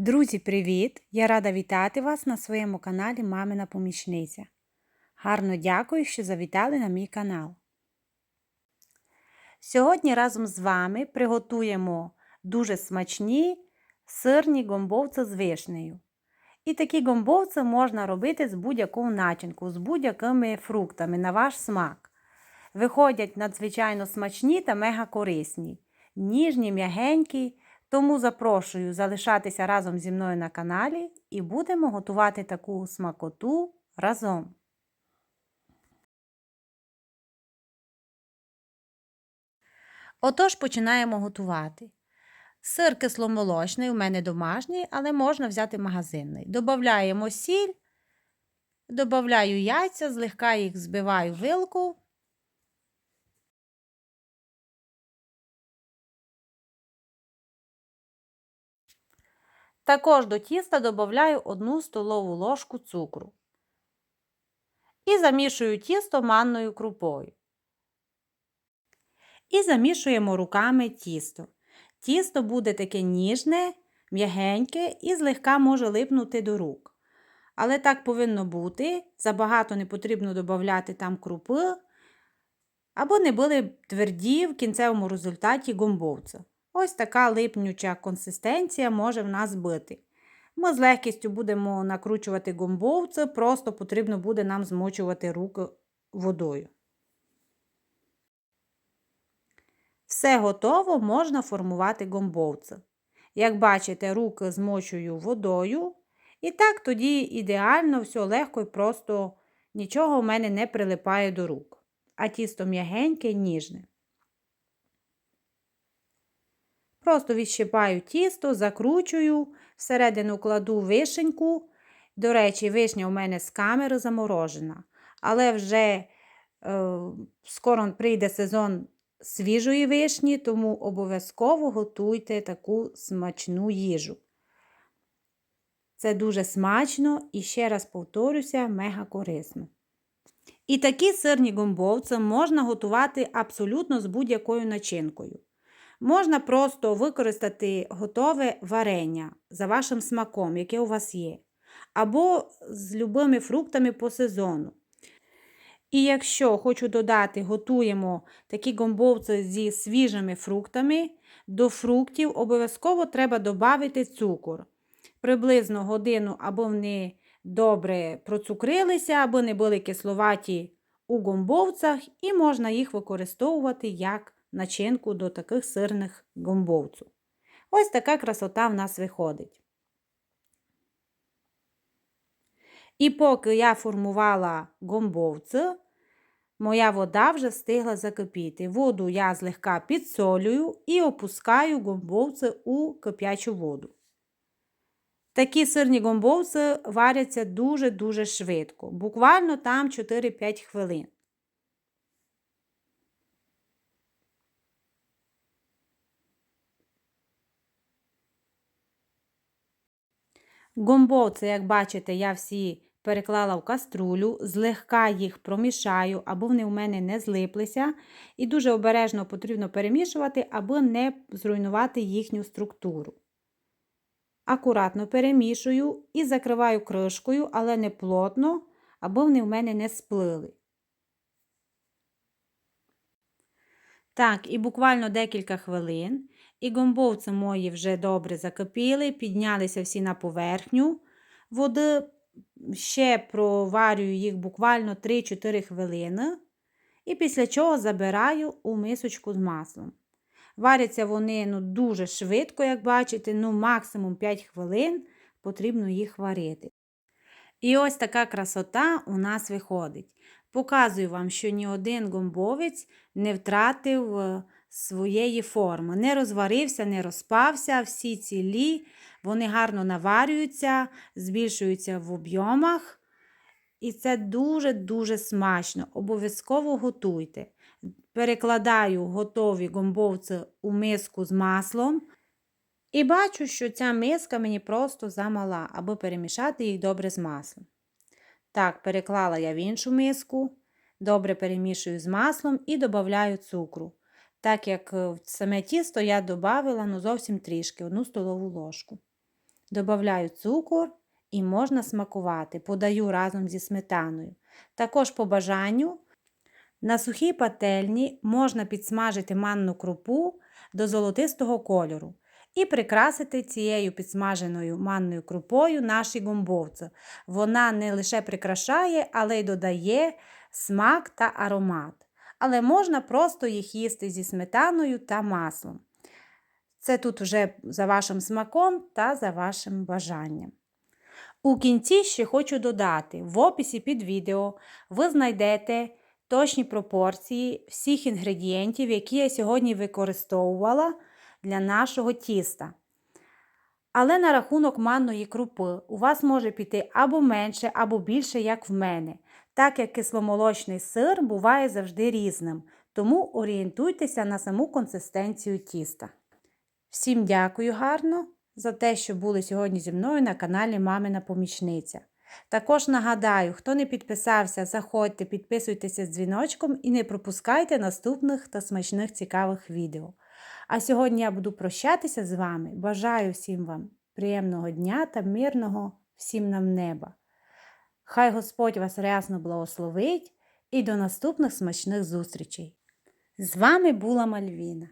Друзі, привіт! Я рада вітати вас на своєму каналі Мамина Помічниця. Гарно дякую, що завітали на мій канал. Сьогодні разом з вами приготуємо дуже смачні сирні гомбовці з вишнею. І такі гомбовці можна робити з будь-якого начинку, з будь-якими фруктами на ваш смак. Виходять надзвичайно смачні та мега корисні, ніжні, м'ягенькі. Тому запрошую залишатися разом зі мною на каналі і будемо готувати таку смакоту разом. Отож починаємо готувати. Сир кисломолочний, у мене домашній, але можна взяти магазинний. Добавляємо сіль, додаю яйця, злегка їх збиваю вилку. Також до тіста додаю 1 столову ложку цукру. І замішую тісто манною крупою. І замішуємо руками тісто. Тісто буде таке ніжне, м'ягеньке і злегка може липнути до рук. Але так повинно бути. Забагато не потрібно додати там крупи, або не були тверді в кінцевому результаті гомбовця. Ось така липнюча консистенція може в нас бити. Ми з легкістю будемо накручувати гомбовце, просто потрібно буде нам змочувати руки водою. Все готово, можна формувати гомбовце. Як бачите, руки змочую водою. І так тоді ідеально, все легко і просто нічого в мене не прилипає до рук. А тісто м'ягеньке, ніжне. Просто відщипаю тісто, закручую, всередину кладу вишеньку. До речі, вишня у мене з камери заморожена. Але вже е, скоро прийде сезон свіжої вишні, тому обов'язково готуйте таку смачну їжу. Це дуже смачно і ще раз повторюся, мега корисно. І такі сирні гомбовці можна готувати абсолютно з будь-якою начинкою. Можна просто використати готове варення за вашим смаком, яке у вас є. Або з любими фруктами по сезону. І якщо хочу додати, готуємо такі гомбовці зі свіжими фруктами, до фруктів обов'язково треба додати цукор. Приблизно годину або вони добре процукрилися, або не були кисловаті у гомбовцях, і можна їх використовувати як начинку до таких сирних гомбовців. Ось така красота в нас виходить. І поки я формувала гомбовці, моя вода вже встигла закипіти. Воду я злегка підсолюю і опускаю гомбовці у кип'ячу воду. Такі сирні гомбовці варяться дуже-дуже швидко, буквально там 4-5 хвилин. Гомбовці, як бачите, я всі переклала в каструлю, злегка їх промішаю, аби вони в мене не злиплися. І дуже обережно потрібно перемішувати, аби не зруйнувати їхню структуру. Акуратно перемішую і закриваю кришкою, але не плотно, аби вони в мене не сплили. Так, і буквально декілька хвилин. І гомбовці мої вже добре закипіли, піднялися всі на поверхню. Води ще проварюю їх буквально 3-4 хвилини. І після чого забираю у мисочку з маслом. Варяться вони ну, дуже швидко, як бачите, ну максимум 5 хвилин потрібно їх варити. І ось така красота у нас виходить. Показую вам, що ні один гомбовець не втратив е, своєї форми. Не розварився, не розпався, всі цілі, вони гарно наварюються, збільшуються в об'ємах. І це дуже-дуже смачно. Обов'язково готуйте. Перекладаю готові гомбовці у миску з маслом. І бачу, що ця миска мені просто замала, аби перемішати їх добре з маслом. Так, переклала я в іншу миску, добре перемішую з маслом і додаю цукру. Так як в саме тісто я додавила ну, зовсім трішки, одну столову ложку. Добавляю цукор і можна смакувати. Подаю разом зі сметаною. Також по бажанню на сухій пательні можна підсмажити манну крупу до золотистого кольору і прикрасити цією підсмаженою манною крупою наші гомбовці. Вона не лише прикрашає, але й додає смак та аромат. Але можна просто їх їсти зі сметаною та маслом. Це тут вже за вашим смаком та за вашим бажанням. У кінці ще хочу додати: в описі під відео ви знайдете точні пропорції всіх інгредієнтів, які я сьогодні використовувала для нашого тіста. Але на рахунок манної крупи у вас може піти або менше, або більше, як в мене, так як кисломолочний сир буває завжди різним, тому орієнтуйтеся на саму консистенцію тіста. Всім дякую гарно за те, що були сьогодні зі мною на каналі Мамина Помічниця. Також нагадаю, хто не підписався, заходьте, підписуйтеся з дзвіночком і не пропускайте наступних та смачних цікавих відео. А сьогодні я буду прощатися з вами. Бажаю всім вам приємного дня та мирного всім нам неба. Хай Господь вас рясно благословить і до наступних смачних зустрічей. З вами була Мальвіна.